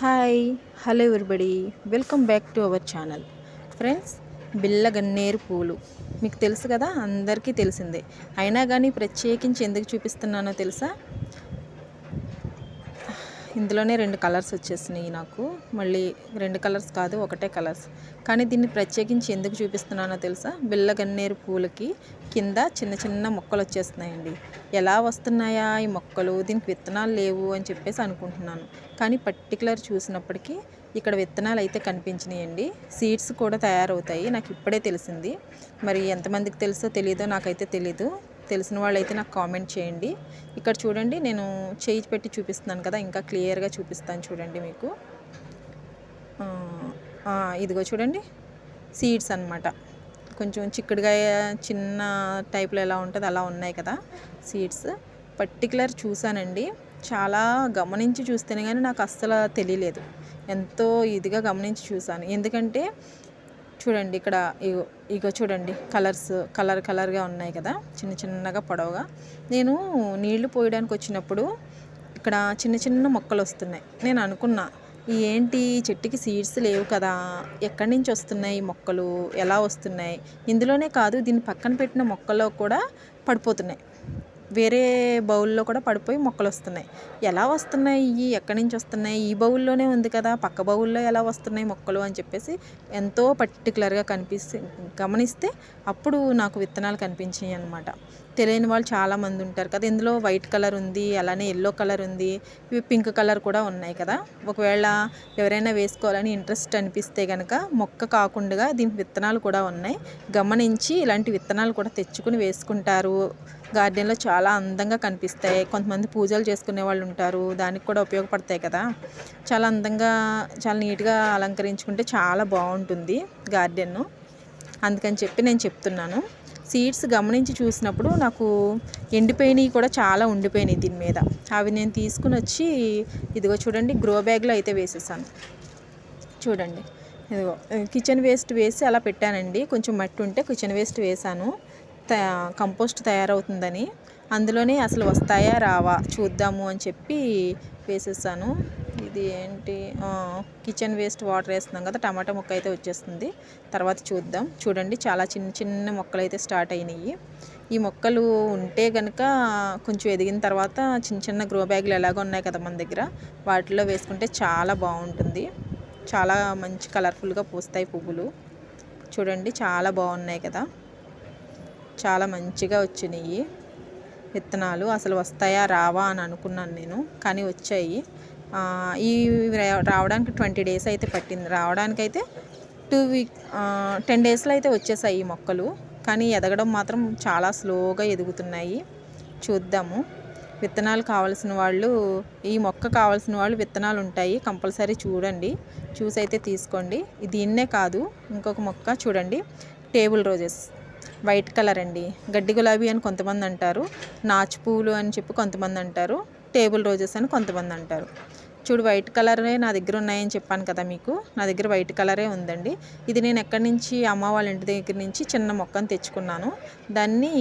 Hi hello everybody welcome back to our channel friends బిల్లగన్నేరు పూలు. మీకు తెలుసు కదా? అందరికీ తెలిసిందే. అయినా కానీ ప్రత్యేకించి ఎందుకు చూపిస్తున్నానో తెలుసా? ఇందులోనే రెండు కలర్స్ వచ్చేసినాయి నాకు. మళ్ళీ రెండు కలర్స్ కాదు ఒకటే కలర్స్. కానీ దీన్ని ప్రత్యేకించి ఎందుకు చూపిస్తున్నానో తెలుసా? బిల్లగన్నేరు పూలకి కింద చిన్న చిన్న మొక్కలు వచ్చేస్తున్నాయండి. ఎలా వస్తున్నాయా ఈ మొక్కలు? దీనికి విత్తనాలు లేవు అని చెప్పేసి అనుకుంటున్నాను. కానీ పర్టికులర్ చూసినప్పటికీ ఇక్కడ విత్తనాలు అయితే కనిపించినాయండి. సీడ్స్ కూడా తయారవుతాయి. నాకు ఇప్పుడే తెలిసింది. మరి ఎంతమందికి తెలుసో తెలీదో నాకైతే తెలీదు. తెలిసిన వాళ్ళు అయితే నాకు కామెంట్ చేయండి. ఇక్కడ చూడండి నేను చేయి పెట్టి చూపిస్తున్నాను కదా ఇంకా క్లియర్గా చూపిస్తాను చూడండి మీకు. ఇదిగో చూడండి సీడ్స్ అన్నమాట. కొంచెం చిక్కుడుగా చిన్న టైప్లో ఎలా ఉంటుంది అలా ఉన్నాయి కదా సీడ్స్. పర్టికులర్ చూశానండి చాలా గమనించి చూస్తేనే కానీ నాకు అస్సలు తెలియలేదు. ఎంతో ఇదిగా గమనించి చూశాను ఎందుకంటే చూడండి ఇక్కడ ఇగో ఇగో చూడండి కలర్స్ కలర్ కలర్గా ఉన్నాయి కదా చిన్న చిన్నగా పొడవుగా. నేను నీళ్ళు పోయడానికి వచ్చినప్పుడు ఇక్కడ చిన్న చిన్న మొక్కలు వస్తున్నాయి. నేను అనుకున్నా ఏంటి చెట్టుకి సీడ్స్ లేవు కదా ఎక్కడి నుంచి వస్తున్నాయి ఈ మొక్కలు ఎలా వస్తున్నాయి? ఇందులోనే కాదు దీని పక్కన పెట్టిన మొక్కల్లో కూడా పడిపోతున్నాయి. వేరే బౌల్లో కూడా పడిపోయి మొక్కలు వస్తున్నాయి. ఎలా వస్తున్నాయి? ఇవి ఎక్కడి నుంచి వస్తున్నాయి? ఈ బౌల్లోనే ఉంది కదా. పక్క బౌల్లో ఎలా వస్తున్నాయి మొక్కలు అని చెప్పేసి ఎంతో పర్టికులర్గా కనిపిస్తే గమనిస్తే అప్పుడు నాకు విత్తనాలు కనిపించాయి అనమాట తెలియని వాళ్ళు చాలామంది ఉంటారు కదా. ఇందులో వైట్ కలర్ ఉంది అలానే ఎల్లో కలర్ ఉంది ఇవి పింక్ కలర్ కూడా ఉన్నాయి కదా. ఒకవేళ ఎవరైనా వేసుకోవాలని ఇంట్రెస్ట్ అనిపిస్తే కనుక మొక్క కాకుండా దీనికి విత్తనాలు కూడా ఉన్నాయి. గమనించి ఇలాంటి విత్తనాలు కూడా తెచ్చుకుని వేసుకుంటారు. గార్డెన్లో చాలా అందంగా కనిపిస్తాయి. కొంతమంది పూజలు చేసుకునే వాళ్ళు ఉంటారు. దానికి కూడా ఉపయోగపడతాయి కదా. చాలా అందంగా చాలా నీట్గా అలంకరించుకుంటే చాలా బాగుంటుంది గార్డెన్ అందుకని చెప్పి నేను చెప్తున్నాను. సీడ్స్ గమనించి చూసినప్పుడు నాకు ఎండిపోయినవి కూడా చాలా ఉండిపోయినాయి దీని మీద. అవి నేను తీసుకుని వచ్చి ఇదిగో చూడండి గ్రో బ్యాగ్లో అయితే వేసేసాను. చూడండి ఇదిగో కిచెన్ వేస్ట్ వేసి అలా పెట్టానండి. కొంచెం మట్టి ఉంటే కిచెన్ వేస్ట్ వేసాను. త- కంపోస్ట్ తయారవుతుందని. అందులోనే అసలు వస్తాయా రావా చూద్దాము అని చెప్పి వేసేసాను. ఇది ఏంటి? కిచెన్ వేస్ట్ వాటర్ వేస్తున్నాం కదా టమాటా మొక్క అయితే వచ్చేస్తుంది. తర్వాత చూద్దాం. చూడండి చాలా చిన్న చిన్న మొక్కలు అయితే స్టార్ట్ అయినాయి. ఈ మొక్కలు ఉంటే కనుక కొంచెం ఎదిగిన తర్వాత చిన్న చిన్న గ్రో బ్యాగులు ఎలాగో ఉన్నాయి కదా మన దగ్గర వాటిలో వేసుకుంటే చాలా బాగుంటుంది. చాలా మంచి కలర్ఫుల్గా పూస్తాయి పువ్వులు. చూడండి చాలా బాగున్నాయి కదా. చాలా మంచిగా వచ్చినాయి. విత్తనాలు అసలు వస్తాయా రావా అని అనుకున్నాను నేను కానీ వచ్చాయి. ఈ రా- రావడానికి ట్వంటీ డేస్ అయితే పట్టింది. రావడానికి అయితే టూ వీక్ టెన్ డేస్లో అయితే వచ్చేసాయి ఈ మొక్కలు. కానీ ఎదగడం మాత్రం చాలా స్లోగా ఎదుగుతున్నాయి. చూద్దాము. విత్తనాలు కావాల్సిన వాళ్ళు ఈ మొక్క కావాల్సిన వాళ్ళు విత్తనాలు ఉంటాయి. కంపల్సరీ చూడండి. చూసి అయితే తీసుకోండి. దీన్నే కాదు ఇంకొక మొక్క చూడండి. Table roses. వైట్ కలర్ అండి. గడ్డి గులాబీ అని కొంతమంది అంటారు. నాచు పువ్వులు అని చెప్పి కొంతమంది అంటారు. టేబుల్ రోజెస్ అని కొంతమంది అంటారు. చూడు వైట్ కలరే నా దగ్గర ఉన్నాయని చెప్పాను కదా మీకు. నా దగ్గర వైట్ కలరే ఉందండి. ఇది నేను ఎక్కడి నుంచి అమ్మ వాళ్ళ ఇంటి దగ్గర నుంచి చిన్న మొక్కను తెచ్చుకున్నాను. దాన్ని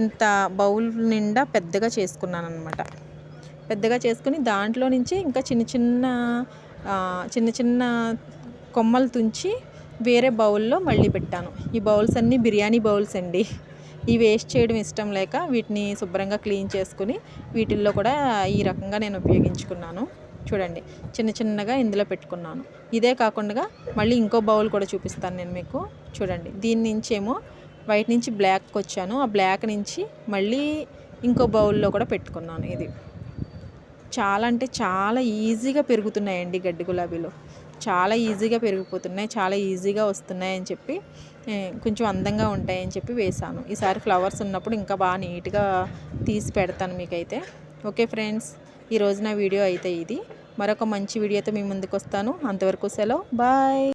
ఇంత బౌల్ నిండా పెద్దగా చేసుకున్నాను అనమాట పెద్దగా చేసుకుని దాంట్లో నుంచి ఇంకా చిన్న చిన్న చిన్న చిన్న కొమ్మలు తుంచి వేరే బౌల్లో మళ్ళీ పెట్టాను. ఈ బౌల్స్ అన్నీ బిర్యానీ బౌల్స్ అండి. ఈ వేస్ట్ చేయడం ఇష్టం లేక వీటిని శుభ్రంగా క్లీన్ చేసుకుని వీటిల్లో కూడా ఈ రకంగా నేను ఉపయోగించుకున్నాను. చూడండి చిన్న చిన్నగా ఇందులో పెట్టుకున్నాను. ఇదే కాకుండా మళ్ళీ ఇంకో బౌల్ కూడా చూపిస్తాను నేను మీకు. చూడండి దీని నుంచేమో వైట్ నుంచి బ్లాక్కి వచ్చాను. ఆ బ్లాక్ నుంచి మళ్ళీ ఇంకో బౌల్లో కూడా పెట్టుకున్నాను ఇది. చాలా అంటే చాలా ఈజీగా పెరుగుతున్నాయండి గడ్డి గులాబీలు. చాలా ఈజీగా పెరిగిపోతున్నాయి చాలా ఈజీగా వస్తున్నాయి అని చెప్పి కొంచెం అందంగా ఉంటాయని చెప్పి వేశాను. ఈసారి ఫ్లవర్స్ ఉన్నప్పుడు ఇంకా బాగా నీట్గా తీసి పెడతాను మీకైతే. ఓకే ఫ్రెండ్స్ ఈరోజు నా వీడియో అయితే ఇది. మరొక మంచి వీడియోతో మీ ముందుకు వస్తాను. అంతవరకు సెలవు. బాయ్!